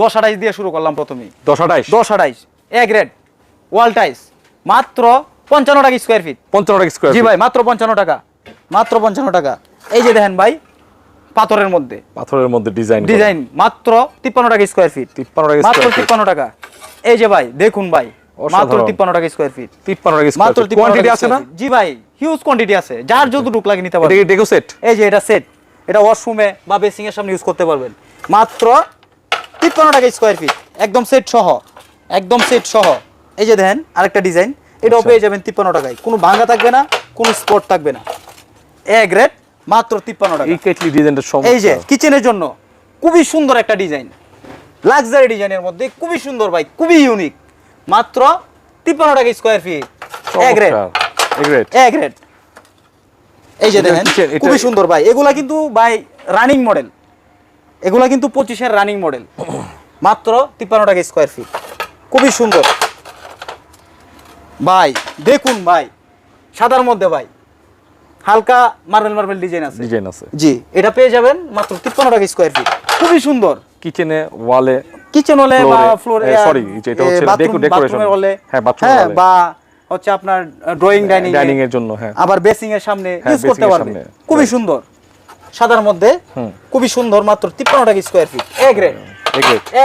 দশ আঠাইশ দিয়ে শুরু করলাম প্রথমেই। দশ আঠাইশ? দশ আঠাইশ এ গ্রেড ওয়াল টাইস মাত্র পঞ্চান্ন টাকা স্কোয়ার ফিট পঞ্চান্ন টাকা স্কোয়ার জি ভাই মাত্র পঞ্চান্ন টাকা মাত্র পঞ্চান্ন টাকা। এই যে দেখেন ভাই পাথরের মধ্যে। পাথরের মধ্যে ডিজাইন ডিজাইন মাত্র তিপ্পান্ন টাকা স্কোয়ার ফিট তিপ্পান্ন টাকা মাত্র তিপ্পান্ন টাকা। এই যে ভাই দেখুন ভাই মাত্র তিপ্পান্ন টাকা স্কোয়ার ফিট তিপ্পান্ন টাকা মাত্র কোয়ান্টিটি আছে না? জি ভাই হিউজ কোয়ান্টিটি আছে। যার যতটুকু লাগে নিতে পারবেন। সেট এই যে এটা সেট এটা ওয়াশরুমে বা বেসিং এর সামনে ইউজ করতে পারবেন। মাত্র তিপ্পান্ন টাকা স্কোয়ার ফিট একদম সেট সহ। একদম সেট সহ। এই যে দেখেন আরেকটা ডিজাইন এটাও আচ্ছা। পেয়ে যাবেন তিপ্পান্ন টাকায়। কোনো ভাঙা থাকবে না কোনো স্পট থাকবে না। এ গ্রেড মাত্র তিপ্পান্ন টাকা। এই কেটলি ডিজাইনটা এই যে কিচেনের জন্য খুবই সুন্দর একটা ডিজাইন লাক্সারি ডিজাইনের মধ্যে খুবই সুন্দর ভাই খুবই ইউনিক মাত্র তিপ্পান্ন টাকা square feet A grade A grade এই যে দেখেন খুবই সুন্দর ভাই। এগুলা কিন্তু ভাই রানিং মডেল এগুলা কিন্তু পঁচিশের রানিং মডেল মাত্র তিপ্পান্ন টাকা স্কোয়ার ফিট খুবই সুন্দর। ভাই দেখুন ভাই সাদার মধ্যে ভাই হালকা মার্বেল মার্বেল ডিজাইন আছে। ডিজাইন আছে। জি এটা পেয়ে যাবেন মাত্র তিপ্পান্ন টাকা স্কোয়ার ফিট খুবই সুন্দর। কিচেনে ওয়ালে কিচেন হলে বা ফ্লোরে এ, sorry, যেটা হচ্ছে। বাথরুমের হলে হ্যাঁ, হ্যাঁ বা হচ্ছে আপনার ড্রয়িং ডাইনিং ডাইনিং এর জন্য হ্যাঁ। আবার বেসিং এর সামনে হ্যাঁ, ইউজ করতে basing এর পারবে। সামনে। খুবই সুন্দর। সাদার মধ্যে। খুবই সুন্দর মাত্র তিপ্পান্নটা টাকা square feet A grade A grade